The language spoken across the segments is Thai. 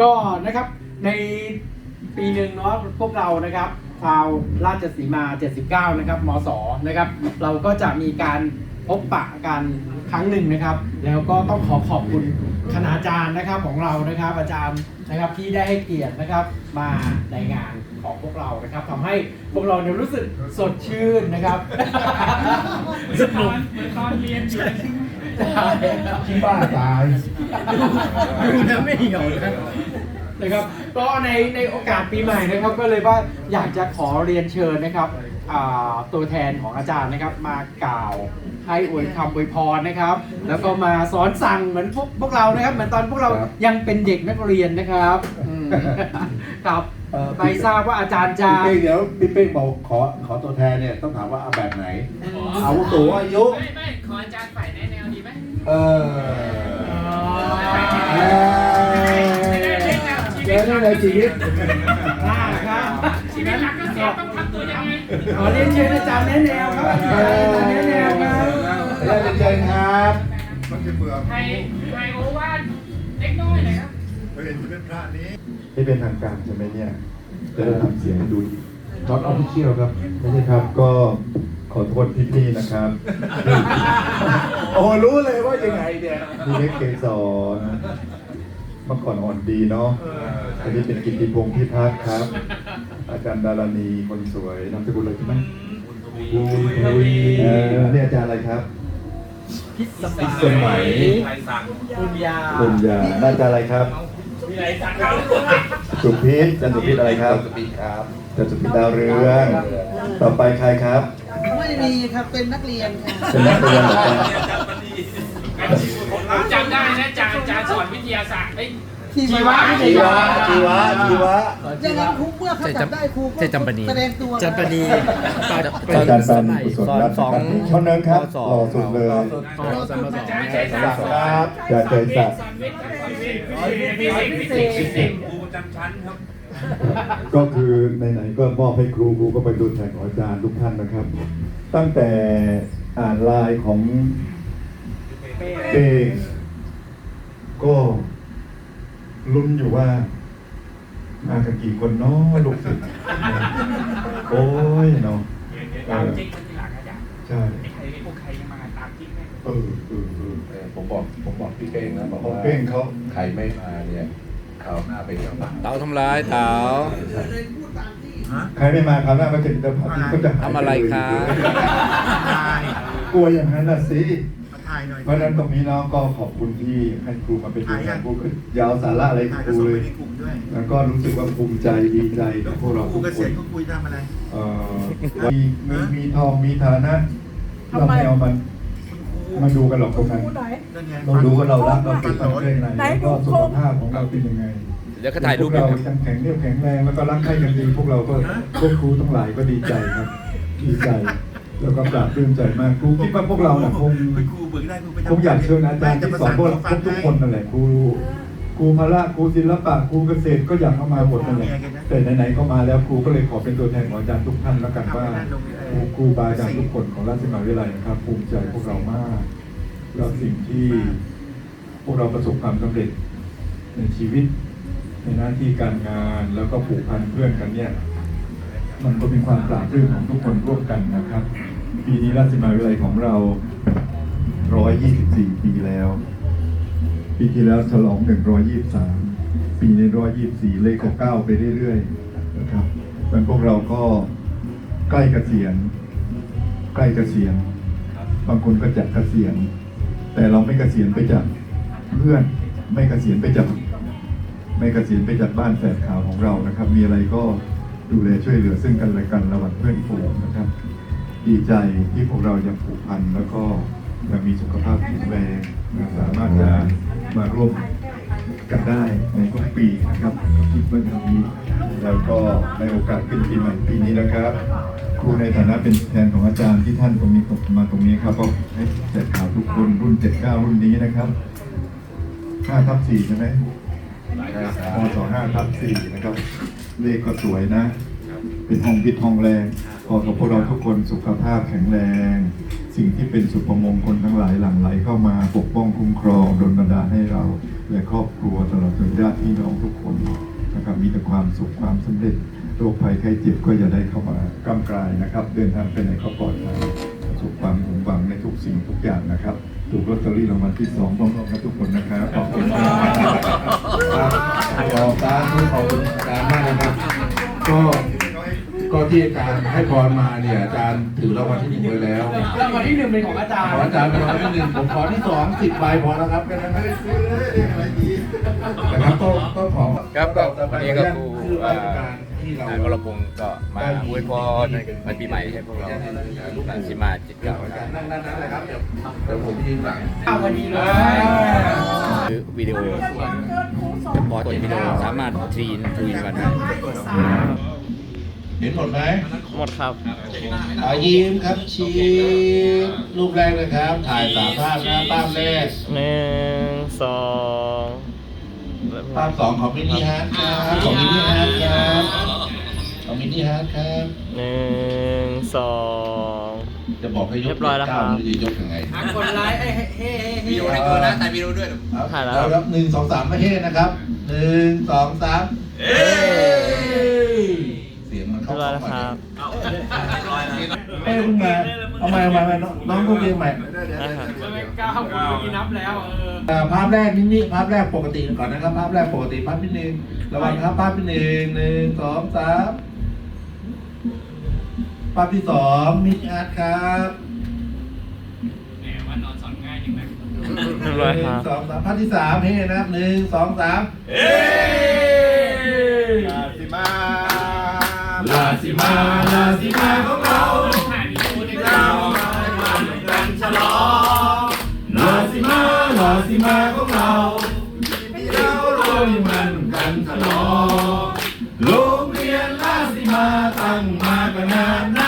ก็นะครับในปีหนึ่งเนาะพวกเรานะครับชาวราชสีมา 79 นะครับมศนะครับ เราก็จะมีการพบปะกันครั้งหนึ่งนะครับ แล้วก็ต้องขอขอบคุณคณาจารย์นะครับของเรานะครับอาจารย์นะครับที่ได้ให้เกียรตินะครับมาในงานของพวกเรานะครับทำให้พวกเราเนี่ยรู้สึกสดชื่นนะครับสนุกเหมือนตอนเรียนอยู่เลยที่บ้าตายดูแล้วไม่เหี่ยวนะ นะครับก็ในในโอกาสปีใหม่นะครับก็เลยว่าอยากจะขอเรียนเชิญนะครับอ่าตัวแทนของอาจารย์นะครับ มากล่าวให้อวยคำอวยพรนะครับ แล้วก็มาสอนสั่งเหมือนพวกพวกเรานะครับ เหมือนตอนพวกเราครับ ยังเป็นเด็กนักเรียนนะครับอืมครับเอ่อไม่ทราบว่าอาจารย์จะ พี่เป้งเดี๋ยวพี่เป้งบอกขอขอตัวแทนเนี่ยต้องถามว่าเอาแบบไหน เอาตัวอายุ ไม่ไม่ขออาจารย์ฝ่ายแนะแนวดีไหมเออเออ เจอได้ในชีวิตอ่าครับชีวิตหลักก็เสียต้องทำตัวยังไงขอเรียนเชิญอาจารย์แนะแนวครับอาจารย์แนะแนวครับเรียนเชิญครับมันจะเบื่อไทยไทยโอวาทเล็กน้อยเลยครับเราเห็นเป็นพระนี้นี่เป็นทางการใช่ไหมเนี่ยจะได้ทำเสียงให้ดูน็อตออฟฟิเชียลครับไม่ใช่ครับก็ขอโทษพี่ๆนะครับ โอ้รู้เลยว่ายังไงเนี่ยพี่เล็กเกสรเมื่อก่อนอ่อนดีเนาะ อันนี้เป็นกิตติพงศ์พิพัฒน์ครับ อาจารย์ดารณีคนสวยนามสกุลอะไรใช่ไหมบุญทวีเออนี่อาจารย์อะไรครับ พิสพิสมัยปุญญาคุณยาน่าจะอะไรครับ มีอะไรสักครับสุพิษจันทร์สุพิษอะไรครับสปีดครับจันทร์สุพิษดาวเรือง ต่อไปใครครับ ไม่มีครับเป็นนักเรียนค่ะเป็นนักเรียนเหรอครับผมจำได้นะอาจารย์อาจารย์สอนวิทยาศาสตร์เอ้ยที่ ชีวะชีวะชีวะชีวะอย่างนั้นครูเมื่อเขาจับได้ครูก็เจจำปานีแสดงตัวจันปณีอาจารย์ปานีกุศลรัตน์ครับช่องนั้นครับหล่อสุดเลยอาจารย์ใจศักดิ์สอนครับอาจารย์ใจศักดิ์สอนวิทย์ครับสอนวิทย์ฟิสิกส์ฟิสิกส์ฟิสิกส์ครูประจำชั้นครับก็คือไหนๆก็มอบให้ครูครูก็ไปดูแทนของอาจารย์ทุกท่านนะครับ ตั้งแต่อ่านไลน์ของเองก็ ลุ้นอยู่ว่า มากันกี่คนเนาะลูกศิษย์โอ้ยเนาะตามจิ๊กทีหลังอาจารย์ใช่ไอ้ใครพวกใครยังมาตามจิ๊กไหมเออเออเออเออผมบอกผมบอกพี่เป้งนะบอกเขาว่าเป้งเขาใครไม่มาเนี่ยคราวหน้าไปกับบ้านเต๋าทำร้ายเต๋าใครไม่มาคราวหน้ามาเก็บแต่ภาพก็จะหายปทำอะไรคะกลัวอย่างนั้นน่ะสิ ถ่ายหน่อยเพราะฉะนั้นตรงนี้เนาะก็ขอบคุณที่ให้ครูมาเป็นตัวแทนครูคือยาวสาระอะไรกับครูเลยแล้วก็รู้สึกว่าภูมิใจดีใจกับพวกเราครูทุกเกคษียนณก็คุยทำอะไร เอ่อมีเงินมีทองมีฐานะเราไม่เอามันมาดูกันหรอกตรงนั้นนั่นไงเราดูว่าเรารักเราติดประเทศไหนแล้วก็สุขภาพของเราเป็นยังไงเดี๋ยวก็ถ่ายรูปพวกกัเรานครับยังแข็งเรียบแข็งแรงแล้วก็รักใคร่กันดี พวกเราก็พวกครูทั้งหลายก็ดีใจครับดีใจ แล้วก็ปราบปลื้มใจมากครูคิดว่าพวกเราน่ะคงเนครูเบิกได้ครูไปคงอยากเชิญอาจารย์ที่สอนพวกเราทุกคนนั่นแหละครูครูพละครูศิลปะครูเกษตรก็อยากเข้ามาหมดนั่นแหละแต่ไหนๆก็มาแล้วครูก็เลยขอเป็นตัวแทนของอาจารย์ทุกท่านแล้วกันว่าครูครูบาอาจารย์ทุกคนของราชมหาวิทยาลัยนะครับ ภูมิใจพวกเรามากแล้วสิ่งที่พวกเราประสบความสำเร็จในชีวิตในหน้าที่การงานแล้วก็ผูกพันเพื่อนกันเนี่ย มันก็เป็นความปราบปลื้มของทุกคนร่วมกันนะครับ ปีนี้ราชมาวิทยาลัยของเรา 124 ปีแล้ว ปีที่แล้วฉลอง 123 ปีนี้124 เลขก็ก้าวไปเรื่อยๆนะครับมันพวกเราก็ใกล้เกษียณใกล้เกษียณบางคนก็จะเกษียณแต่เราไม่เกษียณไปจากเพื่อนไม่เกษียณไปจากไม่เกษียณไปจากบ้านแฝดขาวของเรานะครับ มีอะไรก็ ดูแลช่วยเหลือซึ่งกันและกันระหว่างเพื่อนฝูงนะครับ ดีใจที่พวกเรายังผูกพันแล้วก็ยังมีสุขภาพแข็งแรงนะสามารถจะมาร่วมกันได้ในทุกปีนะครับคิดว่าอย่างนี้แล้วก็ในโอกาสขึ้นปีใหม่ปีนี้นะครับ ครูในฐานะเป็นแทนของอาจารย์ที่ท่านตรงนี้มาตรงนี้ครับก็ให้แจกข่าวทุกคนรุ่น 79 รุ่นนี้นะครับ5ทับ4ใช่ไหมมสห้าทับสี่นะครับ เลขก็สวยนะ เป็นห้องพิษห้องแรงขอให้พวกเราทุกคนสุขภาพแข็งแรง สิ่งที่เป็นสุภมงคลทั้งหลายหลั่งไหลเข้ามาปกป้องคุ้มครองดลบันดาลให้เรา และครอบครัวตลอดถึงญาติพี่น้องทุกคนนะครับมีแต่ความสุขความสำเร็จโรคภัยไข้เจ็บก็อย่าได้เข้ามากำกลายนะครับ เดินทางไปไหนก็ปลอดภัยสุขความหงหวังในทุกสิ่งทุกอย่างนะครับ ถูกลอตเตอรี่รางวัลที่สองพร้อมๆกันทุกคนนะครับขอบคุณครับ ครับขอบตาทุกขอบคุณอาจารย์มากนะครับ ก็ก็ที่อาจารย์ให้พรมาเนี่ยอาจารย์ถือรางวัลที่หนึ่งไว้แล้วรางวัลที่หนึ่งเป็นของอาจารย์ขออาจารย์เป็นรางวัลที่หนึ่งผมขอที่สองสิบใบพอแล้วครับแค่นั้นไม่ได้ซื้อเลยอะไรอีกนะครับก็ก็ขอครับก็วันนี้ก็ครูคือราชการที่เรานายกรพงศ์ก็มาอวยพรวันปีใหม่ให้พวกเราลูกหลานที่มาจิตเก่านะนั่งนั่งนั่งเลยครับเดี๋ยวเดี๋ยวผมยืนหลังข้าวพอดีเลย คือวิดีโอจะพอดวิดีโอสามารถทรีนทวีนกันได้เห็นหมดไหมหมดครับอายิ้มครับชี้รูปแรกเลยครับ ถ่ายสามภาพนะภาพแรกหนึ่งสองภาพสองของมินิฮาร์ดครับของมินิฮาร์ดครับของมินิฮาร์ดครับหนึ่งสอง จะบอกให้ยกเรียบร้อยแล้วครับก้าวไม่รู้จะยกยังไงคนร้ายไอ้เฮ้เฮ้เฮ้วิดีโอให้ดูนะถ่ายวิดีโอด้วยถ่ายแล้ว เอครับหนึ่งสองสามไม่เฮ้นะครับหนึ่งสองสามเฮ้เสียงมันเรีเข้ายบร้อยแล้วครับเอ้ยเพิ่งมาเอาใหม่เอาใหม่เอาใหม่น้องน้องพูดเองใหม่นะครับก้าวคุณเมื่อกี้นับแล้วเออเอ่อภาพแรกนินี่ภาพแรกปกติก่อนนะครับ ภาพแรกปกติภาพที่หนึ่งระวังนะครับภาพที่หนึ่งหนึ่งสองสาม ภาพที่สองมินิอาร์ตครับเรียบร้อยหคนึ่รับงสองสามภาพที่สามเฮ้นะครับหนึ่งสองสามเฮ้ลาสิมาลาสิมาลาสิมาของเราเรากันฉลองลาสิมาลาสิมาของเราเรารวมมันกันฉลองโรงเรียนลาสิมาตั้งมาก็นาน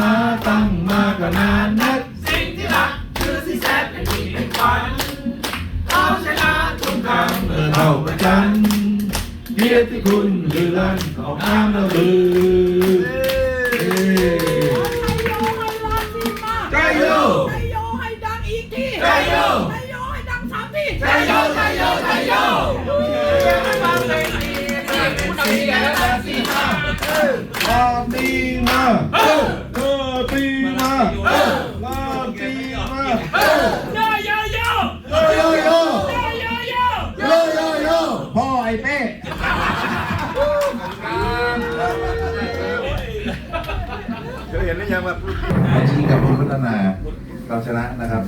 มาตั้งมาก็นานนักสิ่งที่รักคือสิแสนเป็นที่เป็นฝันเอาชนะทุกครั้งเมื่อเราประจันเกียรติคุณลือลันของน้ำระบือใจโยไทยโยให้ดังอีกทีใจโยไทยโยให้ดังสามทีใจโยใจโยใจโยลาตีมาล นหรือยังแบบ จริงกับรุ่นพัฒนาเราชนะนะครับ